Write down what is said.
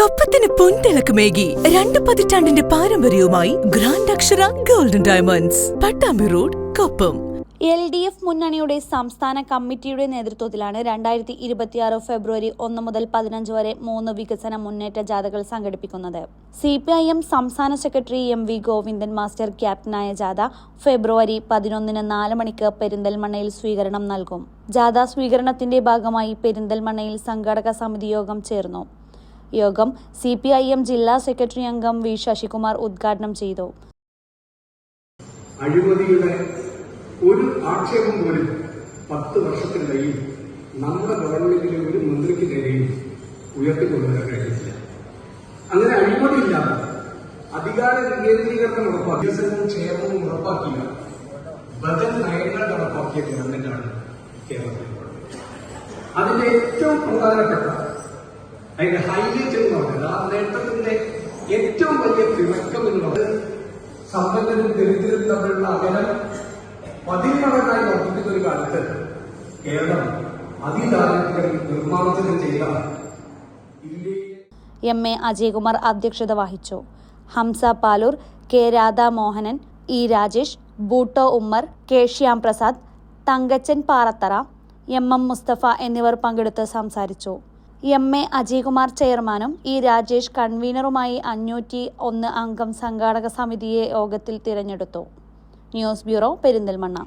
കൊപ്പത്തിന് പൊൻതിളക്കമേകി രണ്ട് പതിറ്റാണ്ടിന്റെ പാരമ്പര്യവുമായി grand Akshara golden diamonds Pattambi road Koppam. L D F മുന്നണിയുടെ സംസ്ഥാന കമ്മിറ്റിയുടെ നേതൃത്വത്തിലാണ് രണ്ടായിരത്തി ഇരുപത്തിയാറ് ഫെബ്രുവരി ഒന്ന് മുതൽ പതിനഞ്ച് വരെ മൂന്ന് വികസന മുന്നേറ്റ ജാഥകൾ സംഘടിപ്പിക്കുന്നത്. സി പി ഐ എം സംസ്ഥാന secretary M V Govindan master ക്യാപ്റ്റനായ ജാഥ ഫെബ്രുവരി പതിനൊന്നിന് നാല് മണിക്ക് പെരിന്തൽമണ്ണയിൽ സ്വീകരണം നൽകും. ജാഥ സ്വീകരണത്തിന്റെ ഭാഗമായി പെരിന്തൽമണ്ണയിൽ സംഘാടക സമിതി യോഗം ചേർന്നു. യോഗം സി പി ഐ എം ജില്ലാ സെക്രട്ടറി അംഗം വി ശശികുമാർ ഉദ്ഘാടനം ചെയ്തു. അഴിമതിയുടെ ഒരു ആക്ഷേപം പോലും പത്ത് വർഷത്തിനിടയിൽ നമ്മുടെ ഗവൺമെന്റിലെ ഒരു മന്ത്രിക്ക് നേരെയും ഉയർത്തിക്കൊണ്ടുവരാൻ കഴിഞ്ഞില്ല അങ്ങനെ അഴിമതിയില്ലാത്ത അധികാര കേന്ദ്രീകരണം ഉറപ്പാക്കി വികസനവും ക്ഷേമവും ഉറപ്പാക്കിയ ബദൽ നയങ്ങൾ നടപ്പാക്കിയ ഗവൺമെന്റാണ് കേരളത്തിൽ അതിന്റെ ഏറ്റവും പ്രധാനപ്പെട്ട അതിന്റെ ഹൈലൈറ്റ് എന്ന് പറഞ്ഞത് ആ നേട്ടത്തിന്റെ ഏറ്റവും വലിയ തിളക്കം എന്ന് പറയുന്നത് സമ്പന്നരും ദരിദ്രരും തമ്മിലുള്ള അകലം പതിമടങ്ങായി വർദ്ധിക്കുന്ന ഒരു കാലത്ത് കേരളം അതിദാരിദ്ര്യം നിർമ്മാർജനം ചെയ്ത എം. എ. അജയകുമാർ അധ്യക്ഷത വഹിച്ചു. Hamsa Paloor K. Radhamohanan E. Rajesh Butto Ummer K. Shyam Prasad Thankachan Parathara M. M Mustafa എന്നിവർ പങ്കെടുത്ത് സംസാരിച്ചു. എം. എ. അജയ്കുമാർ ചെയർമാനും ഇ. രാജേഷ് കൺവീനറുമായി അഞ്ഞൂറ്റി ഒന്ന് അംഗം സംഘാടക സമിതിയെ യോഗത്തിൽ തിരഞ്ഞെടുത്തു. News bureau Perinthalmanna.